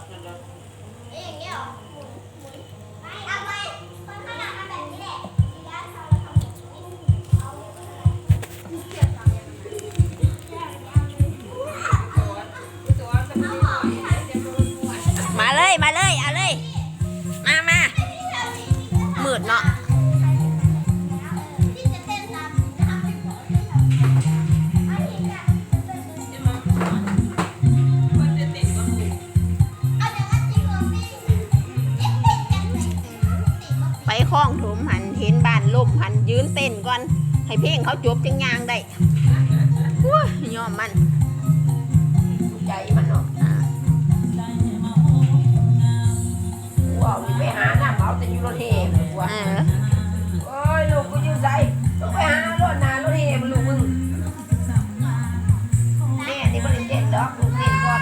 ดนั่นและเอ๊ะอย่างเงี้ยหรอหมุนหมุนไม่เอาไปคนขนาดมันแบบนี้แหละทีแรกเราทำแบบนี้เอาเสียบตามยังไงแยกยาวเอาหมให้ทำเสียบตัวตัวมาเลย มาเลย คล้องถมหันเห็นบ้านล่มหันยืนเต้นก่อน ให้เพลงเขาจบจังยางได้ว้ยยอมมันใจมันเนาะอ่าว้าวนี่ไปหาน้ำเอาแต่อยู่รถเฮมันว่าเออโอ้ยลูกกูอยู่ไสต้องไปหารถนารถเฮมันลูกมึงแม่นี่บ่ได้เต้นดอกลูกเต้นก่อน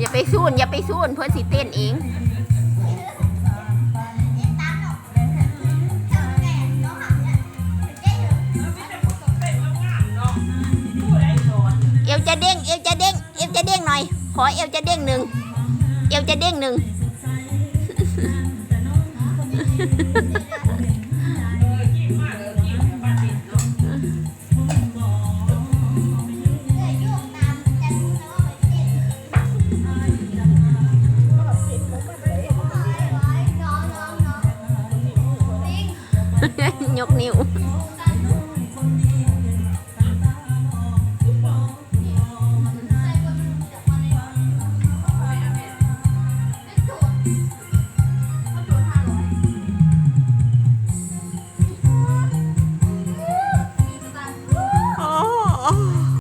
อย่าไปสู้นอย่าไปสู้นเพื่อนสิเต้นเองเอวจะเด้งเอวจะเด้งเอวจะเด้งหน่อย ขอเอวจะเด้งหนึ่งเอวจะเด้งหนึ่ง nyok niyo.